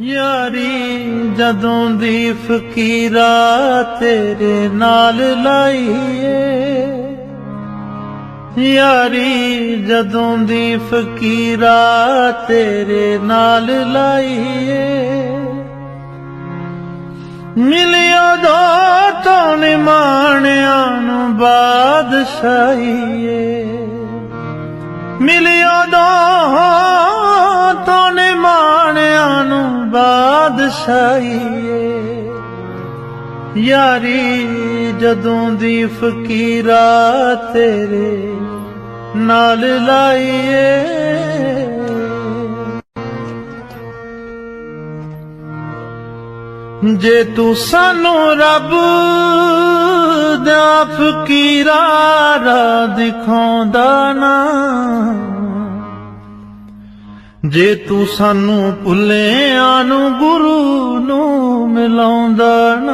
ਯਾਰੀ, ਜਦੋਂ ਦੀ ਫਕੀਰਾ ਤੇਰੇ ਨਾਲ ਲਾਈਏ। ਯਾਰੀ, ਜਦੋਂ ਦੀ ਫਕੀਰਾ ਤੇਰੇ ਨਾਲ ਲਾਈਏ। ਮਿਲਿਆ ਦੋ ਤੋਂ ਨਿਮਾਣਿਆਂ ਨੂੰ ਬਾਦਸ਼ਾਹੀਏ। ਮਿਲਿਆ ਦੋ ਬਾਦਸ਼ਾਹੀ ਨੂੰ ਯਾਰੀ, ਜਦੋਂ ਦੀ ਫਕੀਰਾ ਤੇਰੇ ਨਾਲ ਲਾਈਏ। ਜੇ ਤੂੰ ਸਾਨੂੰ ਰੱਬ ਦਾ ਫਕੀਰਾ ਰਾਹ ਦਿਖਾਉਂਦਾ ਨਾ ਜੇ ਤੂੰ ਸਾਨੂੰ ਭੁੱਲਿਆਂ ਨੂੰ ਗੁਰੂ ਨੂੰ ਮਿਲਾਉਂਦਾ ਨਾ।